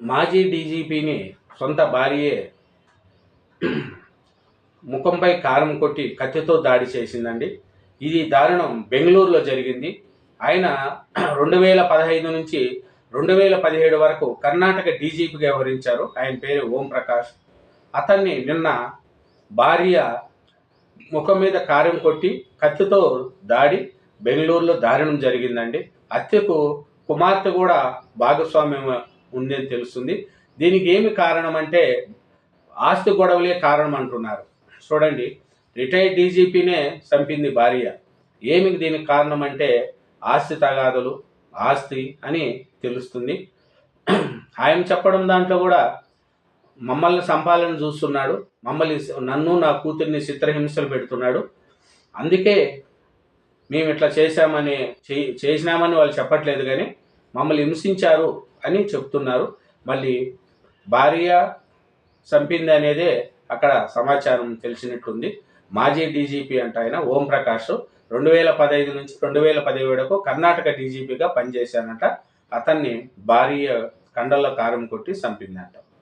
మాజీ డీజీపీని సొంత భార్యే ముఖంపై కారం కొట్టి కత్తితో దాడి చేసిందండి. ఇది దారుణం. బెంగళూరులో జరిగింది. ఆయన రెండు వేల పదహైదు నుంచి రెండు వేల పదిహేడు వరకు కర్ణాటక డీజీపీగా వ్యవహరించారు. ఆయన పేరు ఓం ప్రకాష్. అతన్ని నిన్న భార్య ముఖం మీద కారం కొట్టి కత్తితో దాడి బెంగళూరులో దారుణం జరిగిందండి. హత్యకు కుమార్తె కూడా భాగస్వామ్యం ఉందని తెలుస్తుంది. దీనికి ఏమి కారణం అంటే ఆస్తి గొడవలే కారణం అంటున్నారు చూడండి రిటైర్డ్ డీజీపీనే చంపింది భార్య. ఏమి దీనికి కారణం అంటే ఆస్తి తగాదులు ఆస్తి అని తెలుస్తుంది. ఆయన చెప్పడం దాంట్లో కూడా మమ్మల్ని సంపాలని చూస్తున్నాడు. మమ్మల్ని నన్ను నా కూతుర్ని చిత్రహింసలు పెడుతున్నాడు. అందుకే మేము ఇట్లా చేశామని చేసినామని వాళ్ళు చెప్పట్లేదు కానీ మమ్మల్ని హింసించారు. అని చెప్తున్నారు. మళ్ళీ భార్య చంపింది అనేదే అక్కడ సమాచారం తెలిసినట్టుంది. మాజీ డీజీపీ అంట ఆయన ఓం ప్రకాష్. రెండు వేల పదహైదు నుంచి రెండు వేల పదిహేడుకు కర్ణాటక డీజీపీగా పనిచేశానంట. అతన్ని భార్య కండల్లో కారం కొట్టి చంపిందంట.